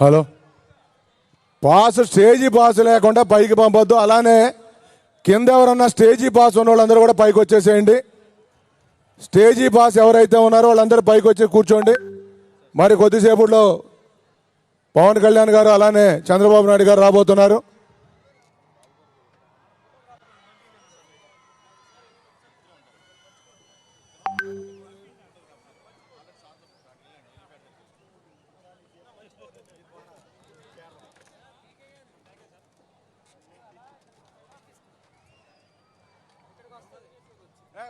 Hello? Pass stage pass లేకుండా పైకి పంపొద్దు. అలానే కింద ఎవరన్నా స్టేజీ పాస్ ఉన్న వాళ్ళందరూ కూడా పైకి వచ్చేసేయండి. స్టేజీ పాస్ ఎవరైతే ఉన్నారో వాళ్ళందరూ పైకి వచ్చి కూర్చోండి. మరి కొద్దిసేపులో పవన్ కళ్యాణ్ గారు అలానే చంద్రబాబు నాయుడు గారు రాబోతున్నారు.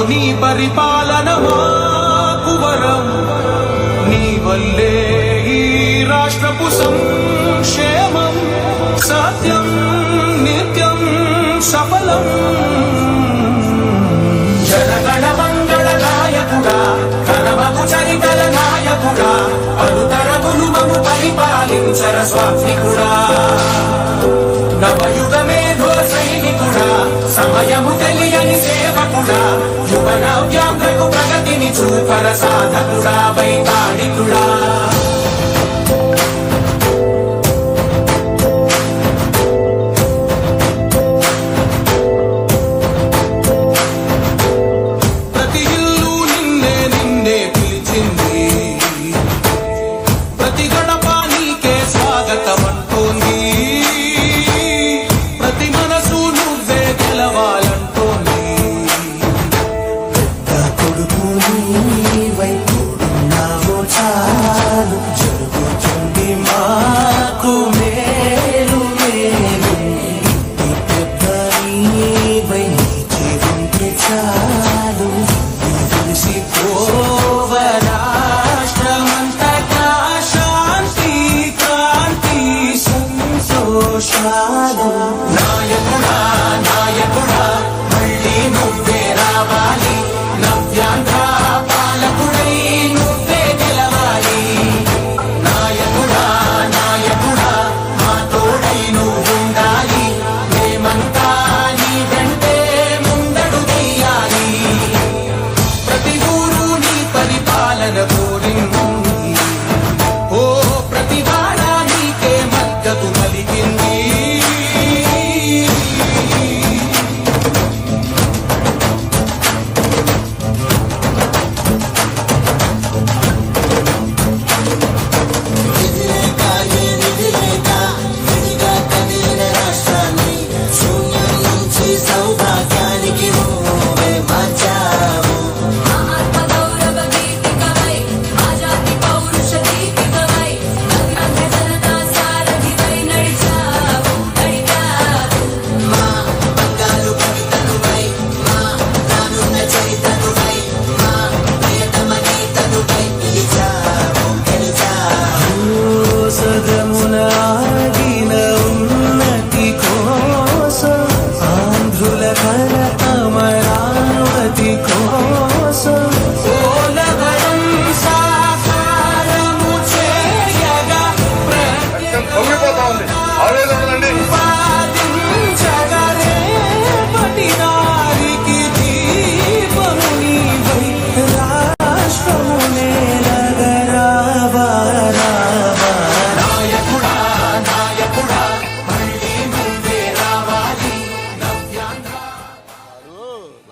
ఏనాడు నీ పరిపాలన మాకు వరం. నీ వల్లే ఈ రాష్ట్రపు సంక్షేమం సత్యం నిత్యం సఫలం. జనగణ మంగళ నాయకుడా కనమకు చరితల నాయకుడా పలుతరములు మము పరిపాలించర స్వామికుడా చూపర సాధకుడా వైతాళికుడా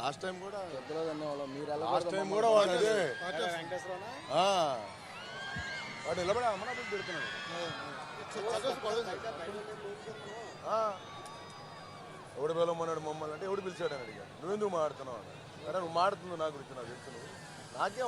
లాస్ట్ టైం కూడా లాస్ట్ టైం కూడా వాడు అదే. ఆ. వాడు నిలబడి పెడుతున్నాడు ఆ. ఎవడు పిలవమన్నాడు మమ్మల్ని అంటే ఎవడు పిలిచాడని అడిగా నువ్వెందుకు మాడుతున్నావు అని అరే నువ్వు మాడుతుంది నా గురించి నాకు తెలుసు నువ్వు. నాకే